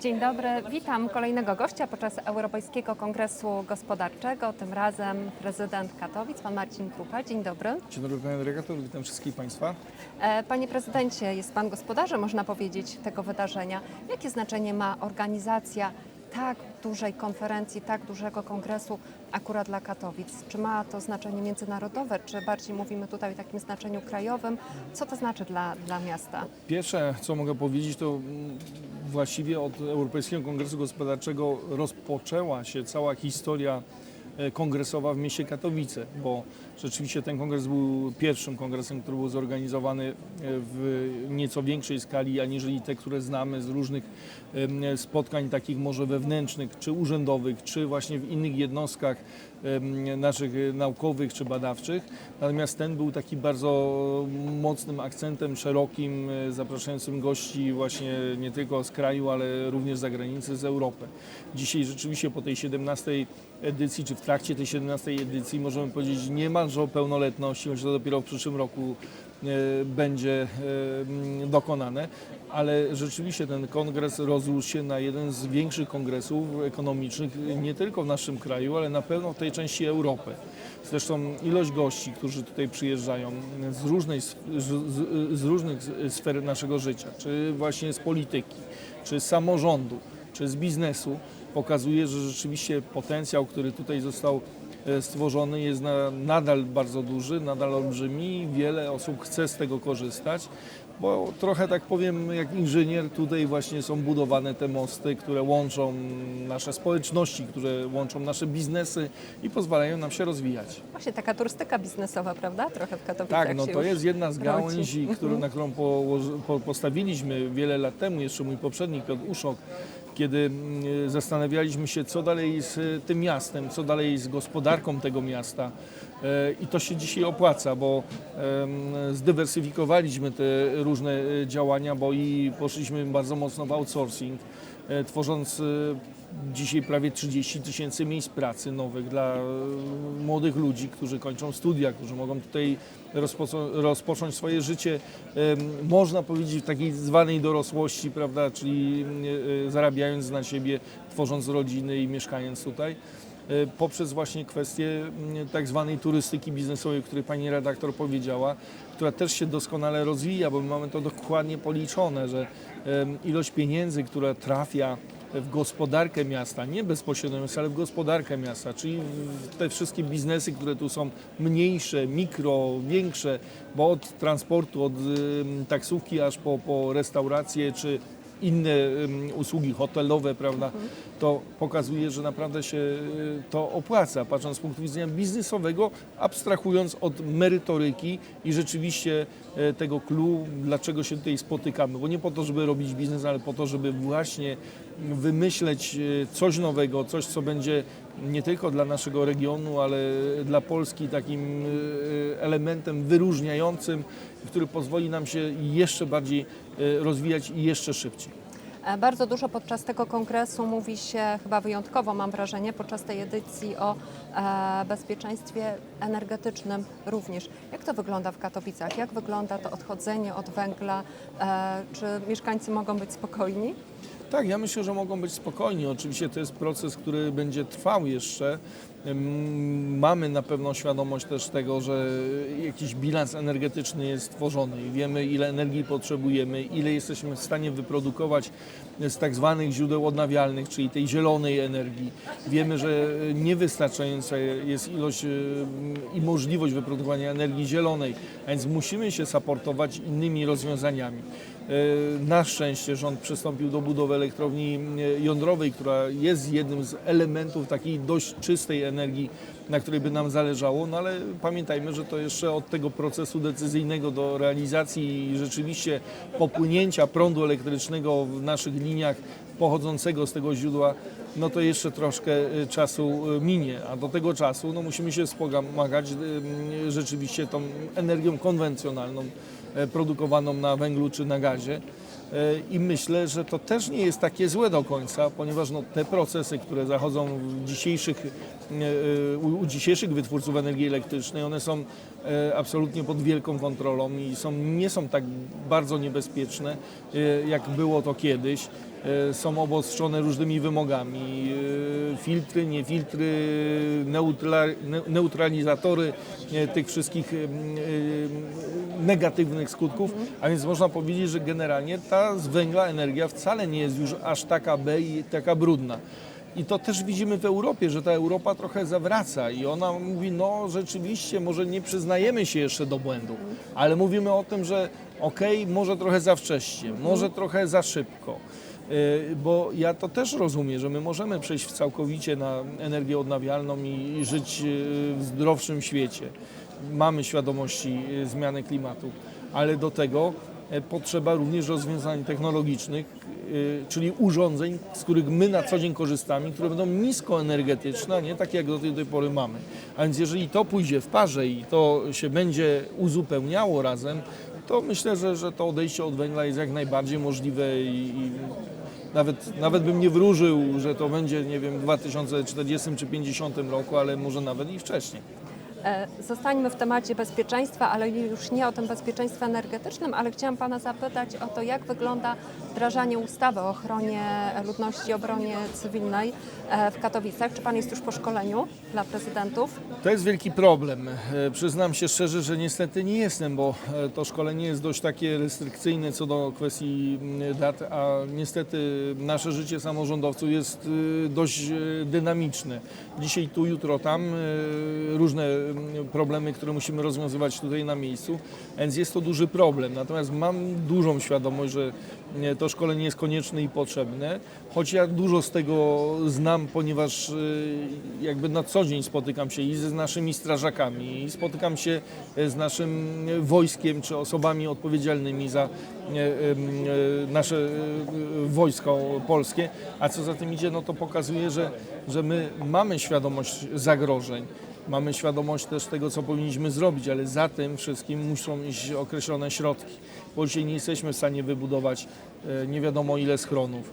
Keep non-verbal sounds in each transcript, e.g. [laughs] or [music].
Dzień dobry, witam kolejnego gościa podczas Europejskiego Kongresu Gospodarczego, tym razem prezydent Katowic, pan Marcin Krupa. Dzień dobry. Dzień dobry panie dyrektor, witam wszystkich państwa. E, Panie prezydencie, jest pan gospodarzem, można powiedzieć, tego wydarzenia. Jakie znaczenie ma organizacja tak dużej konferencji, tak dużego kongresu akurat dla Katowic? Czy ma to znaczenie międzynarodowe, czy bardziej mówimy tutaj o takim znaczeniu krajowym? Co to znaczy dla, dla miasta? Pierwsze, co mogę powiedzieć, to właściwie od Europejskiego Kongresu Gospodarczego rozpoczęła się cała historia e, kongresowa w mieście Katowice, bo rzeczywiście ten kongres był pierwszym kongresem, który był zorganizowany e, w nieco większej skali, aniżeli te, które znamy z różnych spotkań takich może wewnętrznych, czy urzędowych, czy właśnie w innych jednostkach naszych e, naukowych czy badawczych. Natomiast ten był taki bardzo mocnym akcentem, szerokim, e, zapraszającym gości właśnie nie tylko z kraju, ale również z zagranicy, z Europy. Dzisiaj rzeczywiście po tej 17 edycji, czy w trakcie tej 17 edycji możemy powiedzieć niemalże o pełnoletności, choć to dopiero w przyszłym roku e, będzie e, m, dokonane, ale rzeczywiście ten kongres rozrósł się na jeden z większych kongresów ekonomicznych nie tylko w naszym kraju, ale na pewno w tej części Europy. Zresztą ilość gości, którzy tutaj przyjeżdżają z, różnej, z, z, różnych sfer naszego życia, czy właśnie z polityki, czy z samorządu, czy z biznesu, pokazuje, że rzeczywiście potencjał, który tutaj został e, stworzony jest na, nadal bardzo duży, nadal olbrzymi. Wiele osób chce z tego korzystać, bo trochę tak powiem, jak inżynier, tutaj właśnie są budowane te mosty, które łączą nasze społeczności, które łączą nasze biznesy i pozwalają nam się rozwijać. Właśnie taka turystyka biznesowa, prawda? Trochę w Katowicach Tak, no to jest jedna z gałęzi, którą, na którą położy- po, postawiliśmy wiele lat temu, jeszcze mój poprzednik Piotr Uszok, kiedy mm, zastanawialiśmy się, co dalej z e, tym miastem, co dalej z gospodarką tego miasta. E, I to się dzisiaj opłaca, bo zdywersyfikowaliśmy te różne e, działania, bo i poszliśmy bardzo mocno w outsourcing, tworząc dzisiaj prawie 30 tysięcy miejsc pracy nowych dla e, młodych ludzi, którzy kończą studia, którzy mogą tutaj rozpoczą- rozpocząć swoje życie, można powiedzieć, w takiej zwanej dorosłości, prawda, czyli e, e, zarabiając na siebie, tworząc rodziny i mieszkając tutaj poprzez właśnie kwestię mm, tak zwanej turystyki biznesowej, o której pani redaktor powiedziała, która też się doskonale rozwija, bo my mamy to dokładnie policzone, że ilość pieniędzy, która trafia w gospodarkę miasta, nie bezpośrednio, ale w gospodarkę miasta, czyli te wszystkie biznesy, które tu są mniejsze, mikro, większe, bo od transportu, od taksówki aż po, po restauracje czy inne usługi hotelowe, prawda, to pokazuje, że naprawdę się y, to opłaca, patrząc z punktu widzenia biznesowego, abstrahując od merytoryki i rzeczywiście e, tego clue, dlaczego się tutaj spotykamy. Bo nie po to, żeby robić biznes, ale po to, żeby właśnie wymyśleć e, coś nowego, coś, co będzie nie tylko dla naszego regionu, ale dla Polski takim e, elementem wyróżniającym, który pozwoli nam się jeszcze bardziej e, rozwijać i jeszcze szybciej. E, Bardzo dużo podczas tego kongresu mówi się, chyba wyjątkowo mam wrażenie, podczas tej edycji o e, bezpieczeństwie energetycznym również. Jak to wygląda w Katowicach? Jak wygląda to odchodzenie od węgla? E, czy mieszkańcy mogą być spokojni? Tak, ja myślę, że mogą być spokojni. Oczywiście to jest proces, który będzie trwał jeszcze. Mamy na pewno świadomość też tego, że jakiś bilans energetyczny jest tworzony i wiemy, ile energii potrzebujemy, ile jesteśmy w stanie wyprodukować z tak zwanych źródeł odnawialnych, czyli tej zielonej energii. Wiemy, że niewystarczająca jest ilość i możliwość wyprodukowania energii zielonej, a więc musimy się saportować innymi rozwiązaniami. E, Na szczęście rząd przystąpił do budowy elektrowni e, jądrowej, która jest jednym z elementów takiej dość czystej energii, na której by nam zależało, no ale pamiętajmy, że to jeszcze od tego procesu decyzyjnego do realizacji i rzeczywiście popłynięcia prądu elektrycznego w naszych liniach pochodzącego z tego źródła, no to jeszcze troszkę e, czasu minie, a do tego czasu no musimy się wspomagać rzeczywiście tą energią konwencjonalną, produkowaną na węglu czy na gazie. E, I myślę, że to też nie jest takie złe do końca, ponieważ no, te procesy, które zachodzą w dzisiejszych, e, e, u, dzisiejszych wytwórców energii elektrycznej, one są e, absolutnie pod wielką kontrolą i są, nie są tak bardzo niebezpieczne, e, jak było to kiedyś. E, Są obostrzone różnymi wymogami. e, Filtry, nie filtry, neutral, ne- neutralizatory e, tych wszystkich e, negatywnych skutków. A więc można powiedzieć, że generalnie ta z węgla energia wcale nie jest już aż taka B i taka brudna. I to też widzimy w Europie, że ta Europa trochę zawraca i ona mówi, no rzeczywiście, może nie przyznajemy się jeszcze do błędu, ale mówimy o tym, że okej, może trochę za wcześnie, może trochę za szybko. Y, Bo ja to też rozumiem, że my możemy przejść całkowicie na energię odnawialną i żyć y, w zdrowszym świecie. Mamy świadomości y, zmiany klimatu, ale do tego e, potrzeba również rozwiązań technologicznych, czyli urządzeń, z których my na co dzień korzystamy, które będą niskoenergetyczne, a nie takie jak do tej, tej pory mamy. A więc jeżeli to pójdzie w parze i to się będzie uzupełniało razem, to myślę, że, że to odejście od węgla jest jak najbardziej możliwe i, i nawet, nawet bym nie wróżył, że to będzie, nie wiem, w 2040 czy 50 roku, ale może nawet i wcześniej. E, Zostańmy w temacie bezpieczeństwa, ale już nie o tym bezpieczeństwie energetycznym, ale chciałam Pana zapytać o to, jak wygląda wdrażanie ustawy o ochronie ludności i obronie cywilnej e, w Katowicach. Czy Pan jest już po szkoleniu dla prezydentów? To jest wielki problem. E, Przyznam się szczerze, że niestety nie jestem, bo to szkolenie jest dość takie restrykcyjne co do kwestii mm, dat, a niestety nasze życie samorządowców jest e, dość dynamiczne. Dzisiaj tu, jutro tam, e, różne problemy, które musimy rozwiązywać tutaj na miejscu, więc jest to duży problem. Natomiast mam dużą świadomość, że to szkolenie jest konieczne i potrzebne, choć ja dużo z tego znam, ponieważ e, jakby na co dzień spotykam się i z naszymi strażakami, i spotykam się e, z naszym wojskiem, czy osobami odpowiedzialnymi za e, nasze wojsko polskie, a co za tym idzie, no to pokazuje, że, że my mamy świadomość zagrożeń. Mamy świadomość też tego, co powinniśmy zrobić, ale za tym wszystkim muszą iść określone środki. Bo dzisiaj nie jesteśmy w stanie wybudować e, nie wiadomo ile schronów.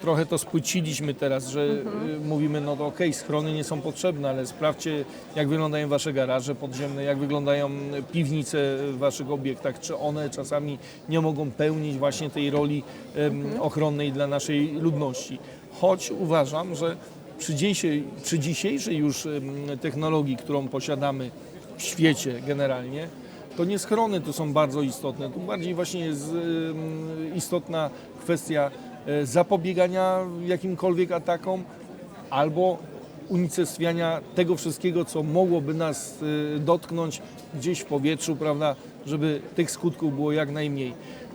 Trochę to spłyciliśmy teraz, że y, mówimy, no to okej, schrony nie są potrzebne, ale sprawdźcie, jak wyglądają wasze garaże podziemne, jak wyglądają piwnice w waszych obiektach, czy one czasami nie mogą pełnić właśnie tej roli em, ochronnej dla naszej ludności. Choć uważam, że przy dzisiejszej, przy dzisiejszej już technologii, którą posiadamy w świecie generalnie, to nie schrony tu są bardzo istotne. Tu bardziej właśnie jest istotna kwestia e, zapobiegania jakimkolwiek atakom albo unicestwiania tego wszystkiego, co mogłoby nas e, dotknąć gdzieś w powietrzu, prawda, żeby tych skutków było jak najmniej.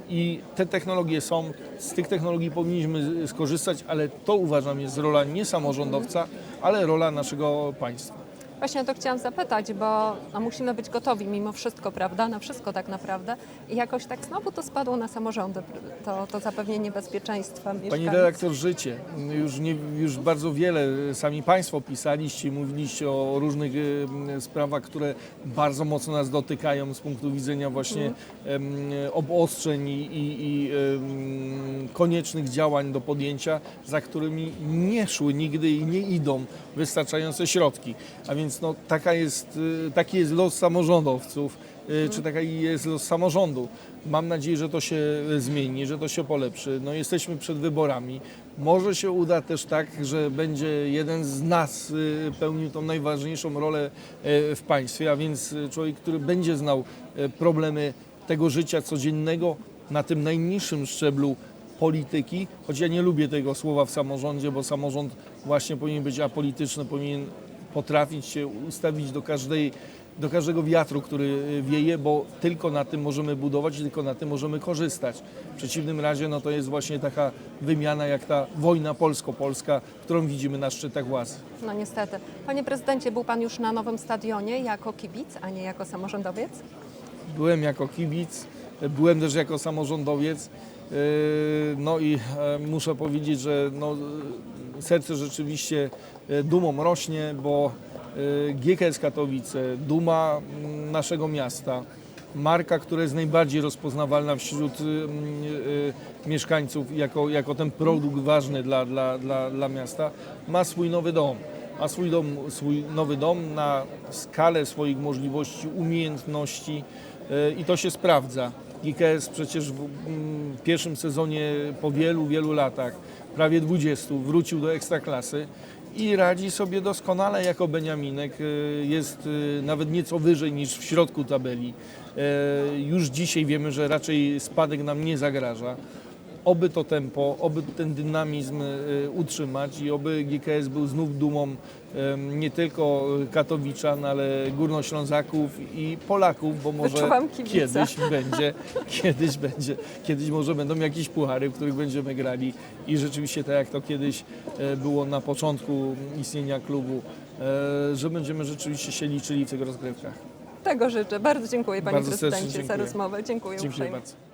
I te technologie są, z tych technologii powinniśmy skorzystać, ale to uważam jest rola nie samorządowca, ale rola naszego państwa. Właśnie o to chciałam zapytać, bo no, musimy być gotowi mimo wszystko, prawda? Na wszystko tak naprawdę. I jakoś tak znowu to spadło na samorządy, to, to zapewnienie bezpieczeństwa Pani redaktor, życie. Już, nie, już bardzo wiele sami Państwo pisaliście, mówiliście o różnych sprawach, które bardzo mocno nas dotykają z punktu widzenia właśnie em, obostrzeń i, i, i koniecznych działań do podjęcia, za którymi nie szły nigdy i nie idą wystarczające środki. A więc no, taka jest, e, taki jest los samorządowców y, czy taki jest los samorządu. Mam nadzieję, że to się zmieni, że to się polepszy. No, jesteśmy przed wyborami. Może się uda też tak, że będzie jeden z nas y, pełnił tą najważniejszą rolę y, w państwie, a więc y, człowiek, który będzie znał y, problemy tego życia codziennego na tym najniższym szczeblu polityki, choć ja nie lubię tego słowa w samorządzie, bo samorząd właśnie powinien być apolityczny, powinien potrafić się ustawić do każdej do każdego wiatru, który wieje, bo tylko na tym możemy budować, tylko na tym możemy korzystać. W przeciwnym razie no to jest właśnie taka wymiana jak ta wojna polsko-polska, którą widzimy na szczytach władzy. No niestety. Panie prezydencie, był Pan już na nowym stadionie jako kibic, a nie jako samorządowiec? Byłem jako kibic, byłem też jako samorządowiec. Yy, No i e, muszę powiedzieć, że no, serce rzeczywiście e, dumą rośnie, bo e, GKS Katowice, duma mm, naszego miasta, marka, która jest najbardziej rozpoznawalna wśród mm, e, mieszkańców jako, jako ten produkt ważny dla, dla, dla, dla miasta, ma swój nowy dom. ma swój dom, swój nowy dom na skalę swoich możliwości, umiejętności i to się sprawdza. GKS przecież w mm, pierwszym sezonie po wielu, wielu latach, prawie 20, wrócił do ekstraklasy i radzi sobie doskonale jako Beniaminek. E, Jest e, nawet nieco wyżej niż w środku tabeli. E, Już dzisiaj wiemy, że raczej spadek nam nie zagraża. Oby to tempo, oby ten dynamizm e, utrzymać i oby GKS był znów dumą nie tylko Katowiczan, ale Górnoślązaków i Polaków, bo może kiedyś będzie, [laughs] kiedyś będzie, kiedyś może będą jakieś puchary, w których będziemy grali i rzeczywiście tak jak to kiedyś e, było na początku istnienia klubu, e, że będziemy rzeczywiście się liczyli w tych rozgrywkach. Tego życzę. Bardzo dziękuję Panie Prezydencie za rozmowę. Dziękuję Dziękuję uprzejmie. bardzo.